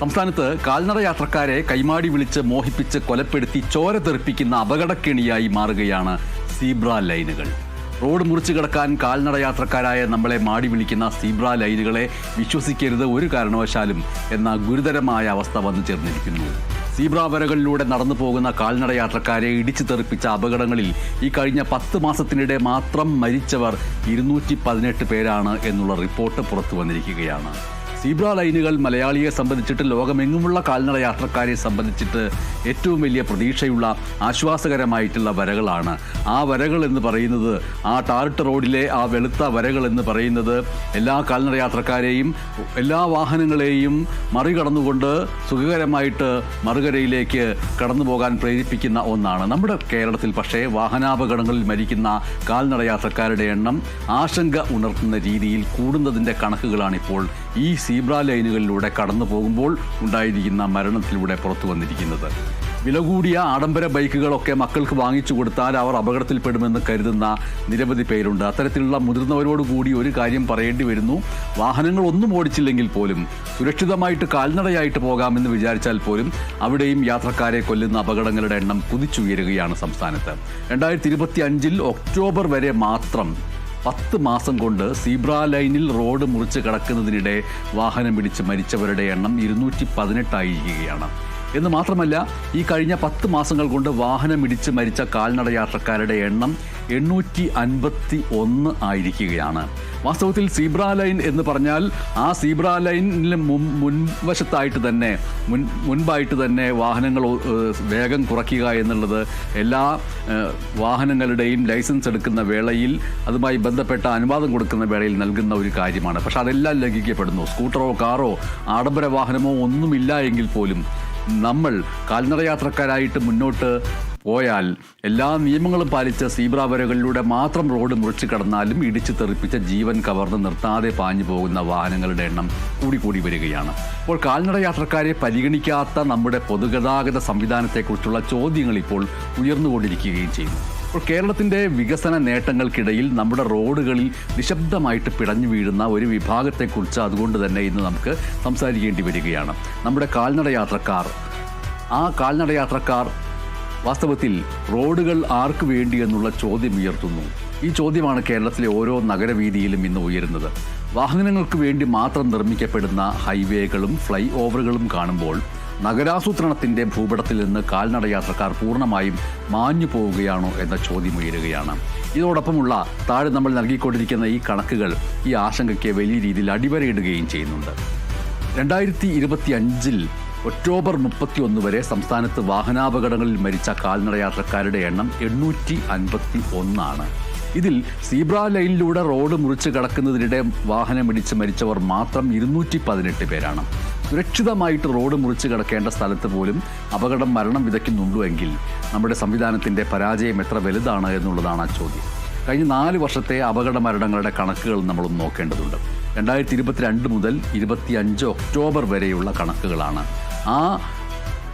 സംസ്ഥാനത്ത് കാൽനട യാത്രക്കാരെ കൈമാടി വിളിച്ച് മോഹിപ്പിച്ച് കൊലപ്പെടുത്തി ചോര തെറിപ്പിക്കുന്ന അപകടക്കെണിയായി മാറുകയാണ് സീബ്ര ലൈനുകൾ. റോഡ് മുറിച്ചു കിടക്കാൻ കാൽനട യാത്രക്കാരായ നമ്മളെ മാടി വിളിക്കുന്ന സീബ്ര ലൈനുകളെ വിശ്വസിക്കരുത് ഒരു കാരണവശാലും എന്ന ഗുരുതരമായ അവസ്ഥ വന്നു ചേർന്നിരിക്കുന്നു. സീബ്ര വരകളിലൂടെ നടന്നു പോകുന്ന കാൽനട യാത്രക്കാരെ ഇടിച്ചു തെറിപ്പിച്ച അപകടങ്ങളിൽ ഈ കഴിഞ്ഞ പത്ത് മാസത്തിനിടെ മാത്രം മരിച്ചവർ ഇരുന്നൂറ്റി പേരാണ് എന്നുള്ള റിപ്പോർട്ട് പുറത്തു വന്നിരിക്കുകയാണ്. സീബ്ര ലൈനുകൾ മലയാളിയെ സംബന്ധിച്ചിട്ട് ലോകമെങ്ങുമുള്ള കാൽനട യാത്രക്കാരെ സംബന്ധിച്ചിട്ട് ഏറ്റവും വലിയ പ്രതീക്ഷയുള്ള ആശ്വാസകരമായിട്ടുള്ള വരകളാണ്. ആ വരകൾ എന്ന് പറയുന്നത് ആ ടാർട്ട് റോഡിലെ ആ വെളുത്ത വരകൾ എന്ന് പറയുന്നത് എല്ലാ കാൽനട യാത്രക്കാരെയും എല്ലാ വാഹനങ്ങളെയും മറികടന്നുകൊണ്ട് സുഖകരമായിട്ട് മറുകരയിലേക്ക് കടന്നു പോകാൻ പ്രേരിപ്പിക്കുന്ന ഒന്നാണ്. നമ്മുടെ കേരളത്തിൽ പക്ഷേ വാഹനാപകടങ്ങളിൽ മരിക്കുന്ന കാൽനട യാത്രക്കാരുടെ എണ്ണം ആശങ്ക ഉണർത്തുന്ന രീതിയിൽ കൂടുന്നതിന്റെ കണക്കുകളാണിപ്പോൾ ഈ സീബ്ര ലൈനുകളിലൂടെ കടന്നു പോകുമ്പോൾ ഉണ്ടായിരിക്കുന്ന മരണത്തിലൂടെ പുറത്തു വന്നിരിക്കുന്നത്. വില കൂടിയ ആഡംബര ബൈക്കുകളൊക്കെ മക്കൾക്ക് വാങ്ങിച്ചു കൊടുത്താൽ അവർ അപകടത്തിൽപ്പെടുമെന്ന് കരുതുന്ന നിരവധി പേരുണ്ട്. അത്തരത്തിലുള്ള മുതിർന്നവരോട് കൂടി ഒരു കാര്യം പറയേണ്ടി വരുന്നു. വാഹനങ്ങൾ ഒന്നും ഓടിച്ചില്ലെങ്കിൽ പോലും സുരക്ഷിതമായിട്ട് കാൽനടയായിട്ട് പോകാമെന്ന് വിചാരിച്ചാൽ പോലും അവിടെയും യാത്രക്കാരെ കൊല്ലുന്ന അപകടങ്ങളുടെ എണ്ണം കുതിച്ചുയരുകയാണ് സംസ്ഥാനത്ത്. രണ്ടായിരത്തി ഇരുപത്തി അഞ്ചിൽ ഒക്ടോബർ വരെ മാത്രം പത്ത് മാസം കൊണ്ട് സീബ്ര ലൈനിൽ റോഡ് മുറിച്ച് കടക്കുന്നതിനിടെ വാഹനം പിടിച്ച് മരിച്ചവരുടെ എണ്ണം ഇരുന്നൂറ്റി പതിനെട്ടായിരിക്കുകയാണ് എന്ന് മാത്രമല്ല ഈ കഴിഞ്ഞ പത്ത് മാസങ്ങൾ കൊണ്ട് വാഹനം ഇടിച്ച് മരിച്ച കാൽനട യാത്രക്കാരുടെ എണ്ണം എണ്ണൂറ്റി അൻപത്തി ഒന്ന് ആയിരിക്കുകയാണ്. വാസ്തവത്തിൽ സീബ്ര ലൈൻ എന്ന് പറഞ്ഞാൽ ആ സീബ്ര ലൈനിന് മുൻ മുൻവശത്തായിട്ട് തന്നെ മുൻ മുൻപായിട്ട് തന്നെ വാഹനങ്ങൾ വേഗം കുറയ്ക്കുക എന്നുള്ളത് എല്ലാ വാഹനങ്ങളുടെയും ലൈസൻസ് എടുക്കുന്ന വേളയിൽ അതുമായി ബന്ധപ്പെട്ട അനുവാദം കൊടുക്കുന്ന വേളയിൽ നൽകുന്ന ഒരു കാര്യമാണ്. പക്ഷെ അതെല്ലാം ലംഘിക്കപ്പെടുന്നു. സ്കൂട്ടറോ കാറോ ആഡംബര വാഹനമോ ഒന്നുമില്ല എങ്കിൽ പോലും നമ്മൾ കാൽനട യാത്രക്കാരായിട്ട് മുന്നോട്ട് പോയാൽ എല്ലാ നിയമങ്ങളും പാലിച്ച സീബ്ര വരകളിലൂടെ മാത്രം റോഡ് മുറിച്ചു കടന്നാലും ഇടിച്ചു തെറിപ്പിച്ച ജീവൻ കവർന്ന് നിർത്താതെ പാഞ്ഞു പോകുന്ന വാഹനങ്ങളുടെ എണ്ണം കൂടിക്കൂടി വരികയാണ്. അപ്പോൾ കാൽനട യാത്രക്കാരെ പരിഗണിക്കാത്ത നമ്മുടെ പൊതുഗതാഗത സംവിധാനത്തെക്കുറിച്ചുള്ള ചോദ്യങ്ങൾ ഇപ്പോൾ ഉയർന്നുകൊണ്ടിരിക്കുകയും ചെയ്യുന്നു. അപ്പോൾ കേരളത്തിന്റെ വികസന നേട്ടങ്ങൾക്കിടയിൽ നമ്മുടെ റോഡുകളിൽ നിശബ്ദമായിട്ട് പിടഞ്ഞു വീഴുന്ന ഒരു വിഭാഗത്തെക്കുറിച്ച് അതുകൊണ്ട് തന്നെ ഇന്ന് നമുക്ക് സംസാരിക്കേണ്ടി വരികയാണ്. നമ്മുടെ കാൽനട യാത്രക്കാർ. ആ കാൽനട യാത്രക്കാർ വാസ്തവത്തിൽ റോഡുകൾ ആർക്ക് വേണ്ടി എന്നുള്ള ചോദ്യം ഉയർത്തുന്നു. ഈ ചോദ്യമാണ് കേരളത്തിലെ ഓരോ നഗരവീതിയിലും ഇന്ന് ഉയരുന്നത്. വാഹനങ്ങൾക്ക് വേണ്ടി മാത്രം നിർമ്മിക്കപ്പെടുന്ന ഹൈവേകളും ഫ്ലൈ ഓവറുകളും കാണുമ്പോൾ നഗരാസൂത്രണത്തിന്റെ ഭൂപടത്തിൽ നിന്ന് കാൽനടയാത്രക്കാർ പൂർണമായും മാഞ്ഞു പോവുകയാണോ എന്ന ചോദ്യം ഉയരുകയാണ്. ഇതോടൊപ്പമുള്ള താഴെ നമ്മൾ നൽകിക്കൊണ്ടിരിക്കുന്ന ഈ കണക്കുകൾ ഈ ആശങ്കയ്ക്ക് വലിയ രീതിയിൽ അടിവരയിടുകയും ചെയ്യുന്നുണ്ട്. രണ്ടായിരത്തി ഇരുപത്തി അഞ്ചിൽ ഒക്ടോബർ മുപ്പത്തി ഒന്ന് വരെ സംസ്ഥാനത്ത് വാഹനാപകടങ്ങളിൽ മരിച്ച കാൽനട യാത്രക്കാരുടെ എണ്ണം എണ്ണൂറ്റി അൻപത്തി ഒന്നാണ് ഇതിൽ സീബ്ര ലൈനിലൂടെ റോഡ് മുറിച്ച് കടക്കുന്നതിനിടെ വാഹനമിടിച്ച് മരിച്ചവർ മാത്രം ഇരുന്നൂറ്റി പതിനെട്ട് പേരാണ്. സുരക്ഷിതമായിട്ട് റോഡ് മുറിച്ച് കിടക്കേണ്ട സ്ഥലത്ത് പോലും അപകടം മരണം വിതയ്ക്കുന്നുണ്ടോ എങ്കിൽ നമ്മുടെ സംവിധാനത്തിന്റെ പരാജയം എത്ര വലുതാണ് എന്നുള്ളതാണ് ആ ചോദ്യം. കഴിഞ്ഞ നാല് വർഷത്തെ അപകട മരണങ്ങളുടെ കണക്കുകൾ നമ്മൾ നോക്കേണ്ടതുണ്ട്. രണ്ടായിരത്തി ഇരുപത്തിരണ്ട് മുതൽ ഇരുപത്തി അഞ്ച് ഒക്ടോബർ വരെയുള്ള കണക്കുകളാണ്. ആ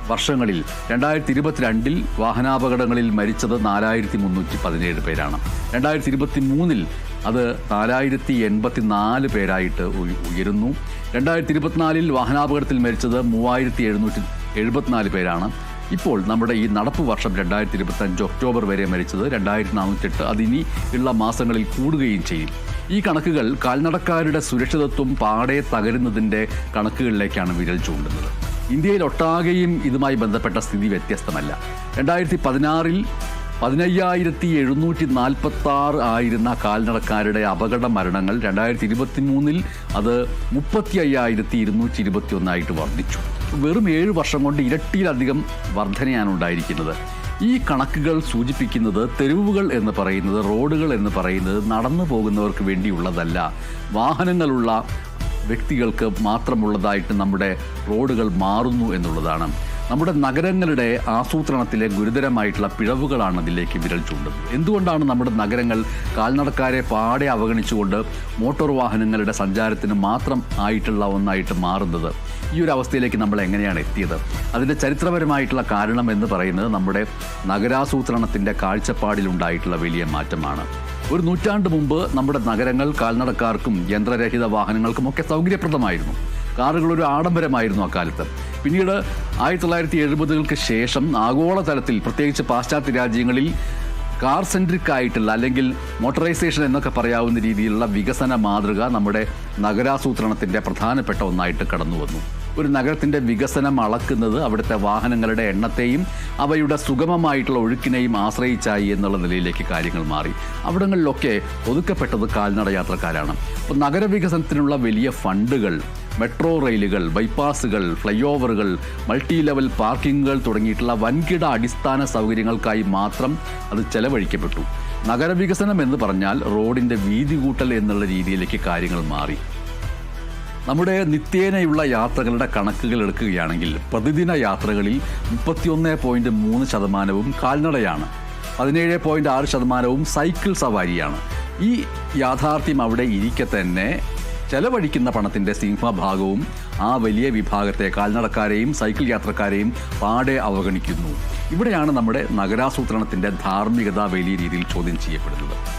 വർഷങ്ങളിൽ രണ്ടായിരത്തി ഇരുപത്തിരണ്ടിൽ വാഹനാപകടങ്ങളിൽ മരിച്ചത് നാലായിരത്തി മുന്നൂറ്റി പതിനേഴ് പേരാണ്. രണ്ടായിരത്തി ഇരുപത്തി മൂന്നിൽ അത് നാലായിരത്തി എൺപത്തി നാല് പേരായിട്ട് ഉയരുന്നു. രണ്ടായിരത്തി ഇരുപത്തിനാലിൽ വാഹനാപകടത്തിൽ മരിച്ചത് മൂവായിരത്തി എഴുന്നൂറ്റി എഴുപത്തിനാല് പേരാണ്. ഇപ്പോൾ നമ്മുടെ ഈ നടപ്പ് വർഷം രണ്ടായിരത്തി ഇരുപത്തഞ്ച് ഒക്ടോബർ വരെ മരിച്ചത് രണ്ടായിരത്തി നാനൂറ്റെട്ട് അതിനി ഉള്ള മാസങ്ങളിൽ കൂടുകയും ചെയ്യും. ഈ കണക്കുകൾ കാൽനടക്കാരുടെ സുരക്ഷിതത്വം പാടെ തകരുന്നതിന്റെ കണക്കുകളിലേക്കാണ് വിരൽ ചൂണ്ടുന്നത്. ഇന്ത്യയിൽ ഒട്ടാകെയും ഇതുമായി ബന്ധപ്പെട്ട സ്ഥിതി വ്യത്യസ്തമല്ല. രണ്ടായിരത്തി പതിനാറിൽ പതിനയ്യായിരത്തി എഴുന്നൂറ്റി നാൽപ്പത്തി ആറ് ആയിരുന്ന കാൽനടക്കാരുടെ അപകട മരണങ്ങൾ രണ്ടായിരത്തി ഇരുപത്തി മൂന്നിൽ അത് മുപ്പത്തി അയ്യായിരത്തി ഇരുന്നൂറ്റി ഇരുപത്തി ഒന്നായിട്ട് വർദ്ധിച്ചു. വെറും ഏഴ് വർഷം കൊണ്ട് ഇരട്ടിയിലധികം വർധനയാണ് ഉണ്ടായിരിക്കുന്നത് ഈ കണക്കുകൾ സൂചിപ്പിക്കുന്നത് തെരുവുകൾ എന്ന് പറയുന്നത് റോഡുകൾ എന്ന് പറയുന്നത് നടന്നു പോകുന്നവർക്ക് വേണ്ടിയുള്ളതല്ല. വാഹനങ്ങളുള്ള വ്യക്തികൾക്ക് മാത്രമുള്ളതായിട്ട് നമ്മുടെ റോഡുകൾ മാറുന്നു എന്നുള്ളതാണ്. നമ്മുടെ നഗരങ്ങളുടെ ആസൂത്രണത്തിലെ ഗുരുതരമായിട്ടുള്ള പിഴവുകളാണ് അതിലേക്ക് വിരൽ ചൂണ്ടുന്നത്. എന്തുകൊണ്ടാണ് നമ്മുടെ നഗരങ്ങൾ കാൽനടക്കാരെ പാടെ അവഗണിച്ചുകൊണ്ട് മോട്ടോർ വാഹനങ്ങളുടെ സഞ്ചാരത്തിന് മാത്രം ആയിട്ടുള്ള ഒന്നായിട്ട് മാറുന്നത്? ഈ ഒരു അവസ്ഥയിലേക്ക് നമ്മൾ എങ്ങനെയാണ് എത്തിയത്? അതിന്റെ ചരിത്രപരമായിട്ടുള്ള കാരണം എന്ന് പറയുന്നത് നമ്മുടെ നഗരാസൂത്രണത്തിന്റെ കാഴ്ചപ്പാടിലുണ്ടായിട്ടുള്ള വലിയ മാറ്റമാണ്. ഒരു നൂറ്റാണ്ട് മുമ്പ് നമ്മുടെ നഗരങ്ങൾ കാൽനടക്കാർക്കും യന്ത്രരഹിത വാഹനങ്ങൾക്കും ഒക്കെ സൗകര്യപ്രദമായിരുന്നു. കാറുകൾ ഒരു ആഡംബരമായിരുന്നു അക്കാലത്ത്. പിന്നീട് ആയിരത്തി തൊള്ളായിരത്തി എഴുപതുകൾക്ക് ശേഷം ആഗോളതലത്തിൽ പ്രത്യേകിച്ച് പാശ്ചാത്യ രാജ്യങ്ങളിൽ കാർ സെൻട്രിക് ആയിട്ടുള്ള അല്ലെങ്കിൽ മോട്ടറൈസേഷൻ എന്നൊക്കെ പറയാവുന്ന രീതിയിലുള്ള വികസന മാതൃക നമ്മുടെ നഗരാസൂത്രണത്തിന്റെ പ്രധാനപ്പെട്ട ഒന്നായിട്ട് കടന്നു വന്നു ഒരു നഗരത്തിന്റെ വികസനം അളക്കുന്നത് അവിടുത്തെ വാഹനങ്ങളുടെ എണ്ണത്തെയും അവയുടെ സുഗമമായിട്ടുള്ള ഒഴുക്കിനെയും ആശ്രയിച്ചായി എന്നുള്ള നിലയിലേക്ക് കാര്യങ്ങൾ മാറി. അവിടങ്ങളിലൊക്കെ ഒതുക്കപ്പെട്ടത് കാൽനട യാത്രക്കാരാണ്. അപ്പോൾ നഗരവികസനത്തിനുള്ള വലിയ ഫണ്ടുകൾ മെട്രോ റെയിലുകൾ ബൈപ്പാസുകൾ ഫ്ലൈ ഓവറുകൾ മൾട്ടി ലെവൽ പാർക്കിങ്ങുകൾ തുടങ്ങിയിട്ടുള്ള വൻകിട അടിസ്ഥാന സൗകര്യങ്ങൾക്കായി മാത്രം അത് ചെലവഴിക്കപ്പെട്ടു. നഗരവികസനം എന്ന് പറഞ്ഞാൽ റോഡിന്റെ വീതി കൂട്ടൽ എന്നുള്ള രീതിയിലേക്ക് കാര്യങ്ങൾ മാറി. നമ്മുടെ നിത്യേനയുള്ള യാത്രകളുടെ കണക്കുകൾ എടുക്കുകയാണെങ്കിൽ പ്രതിദിന യാത്രകളിൽ മുപ്പത്തിയൊന്ന് പോയിന്റ് മൂന്ന് ശതമാനവും കാൽനടയാണ്. പതിനേഴ് പോയിന്റ് ആറ് ശതമാനവും സൈക്കിൾ സവാരിയാണ്. ഈ യാഥാർത്ഥ്യം അവിടെ ഇരിക്കെ തന്നെ ചെലവഴിക്കുന്ന പണത്തിന്റെ സിംഹഭാഗവും ആ വലിയ വിഭാഗത്തെ കാൽനടക്കാരെയും സൈക്കിൾ യാത്രക്കാരെയും പാടെ അവഗണിക്കുന്നു. ഇവിടെയാണ് നമ്മുടെ നഗരാസൂത്രണത്തിന്റെ ധാർമ്മികത വലിയ രീതിയിൽ ചോദ്യം ചെയ്യപ്പെടുന്നത്.